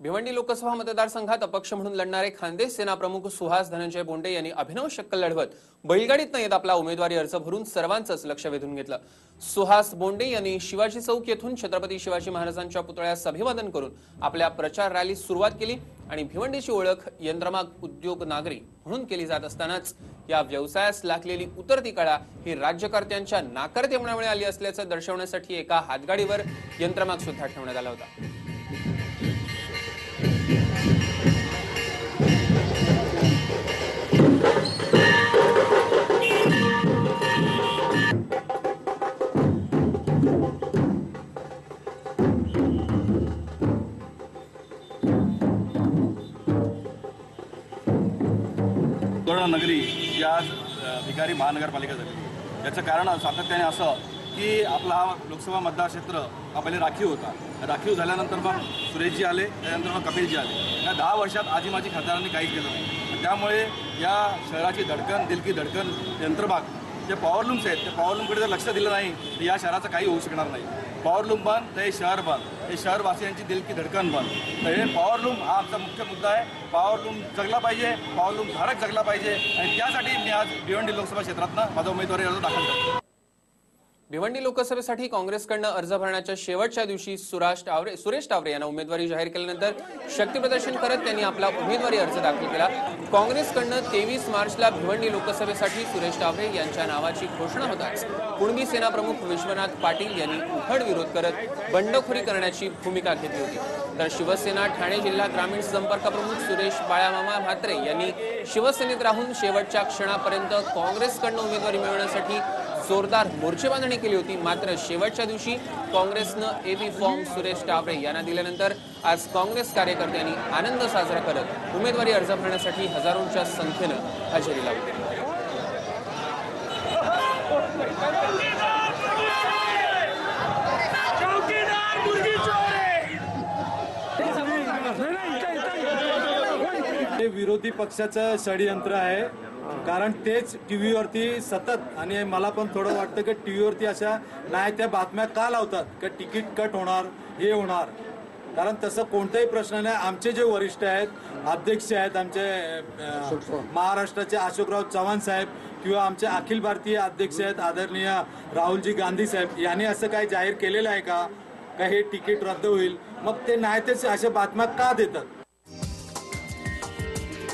भिवंडी लोकसभा मतदारसंघात अपक्ष म्हणून लढणारे खानदेश सेना प्रमुख सुहास धनंजय बोंडे यांनी अभिनव शक्कल लढवत बैलगाडीत येत आपला उमेदवारी अर्ज भरून सर्वांचंच लक्ष वेधून घेतलं. सुहास बोंडे यांनी शिवाजी चौक येथून छत्रपती शिवाजी महाराजांच्या पुतळ्यास अभिवादन करून आपल्या प्रचार रॅलीस सुरुवात केली आणि भिवंडीची ओळख यंत्रमाग उद्योग नागरी म्हणून केली जात असतानाच या व्यवसायास लागलेली उतरती कळा ही राज्यकर्त्यांच्या नाकर्तेपणामुळे आली असल्याचं दर्शवण्यासाठी एका हातगाडीवर यंत्रमाग सुद्धा ठेवण्यात आला होता. नगरी ही आज भिकारी महानगरपालिका झाली. याचं कारण सातत्याने असं की आपला हा लोकसभा मतदारक्षेत्र हा पहिले राखीव होता. राखीव झाल्यानंतर मग सुरेशजी आले त्यानंतर मग कपिलजी आले. या दहा वर्षात आजी माझी खासदारांनी काहीच केलं नाही. त्यामुळे या शहराची धडकन दिलकी धडकन यंत्रभाग जे पॉवरलूम्स आहेत त्या पॉवरलूमकडे जर लक्ष दिलं नाही तर या शहराचं काही होऊ शकणार नाही. पॉवरलूम बंद तर हे शहर बंद. हे शहरवासियांची दिलकी धडकन बंद. तर हे पॉवरलूम हा आमचा मुख्य मुद्दा आहे. पॉवरलूम जगला पाहिजे पॉवरलूम धारक जगला पाहिजे. आणि त्यासाठी मी आज भिवंडी लोकसभा क्षेत्रातनं माझा उमेदवारी अर्ज दाखल करतो. भिवंडी लोकसभेसाठी काँग्रेसकडनं अर्ज भरण्याच्या शेवटच्या दिवशी सुराज टावरे सुरेश टावरे यांना उमेदवारी जाहीर केल्यानंतर शक्तीप्रदर्शन करत त्यांनी आपला उमेदवारी अर्ज दाखल केला. काँग्रेसकडनं तेवीस मार्चला भिवंडी लोकसभेसाठी सुरेश टावरे यांच्या नावाची घोषणा होताच कुणबी सेनाप्रमुख विश्वनाथ पाटील यांनी उघड विरोध करत बंडखोरी करण्याची भूमिका घेतली होती. तर शिवसेना ठाणे जिल्हा ग्रामीण संपर्क प्रमुख सुरेश बाळामामा म्हात्रे यांनी शिवसेनेत राहून शेवटच्या क्षणापर्यंत काँग्रेसकडनं उमेदवारी मिळवण्यासाठी जोरदार मोर्चेबांधणी केली होती. मात्र शेवटच्या दिवशी काँग्रेसनं एबी फॉर्म सुरेश टावरे यांना दिल्यानंतर आज काँग्रेस कार्यकर्त्यांनी आनंद साजरा करत उमेदवारी अर्ज भरण्यासाठी हजारोंच्या संख्येनं हजेरी लावली. हे विरोधी पक्षाचं षडयंत्र आहे. कारण तेच टीव्हीवरती सतत आणि मला पण थोडं वाटतं की टीव्हीवरती अशा नाही त्या बातम्या का लावतात? की तिकीट कट होणार हे होणार? कारण तसं कोणताही प्रश्न नाही. आमचे जे वरिष्ठ आहेत अध्यक्ष आहेत आमचे महाराष्ट्राचे अशोकराव चव्हाण साहेब किंवा आमचे अखिल भारतीय अध्यक्ष आहेत आदरणीय राहुलजी गांधी साहेब यांनी असं काही जाहीर केलेलं आहे का? का हे तिकीट रद्द होईल? मग ते नाही तेच अशा बातम्या का देतात?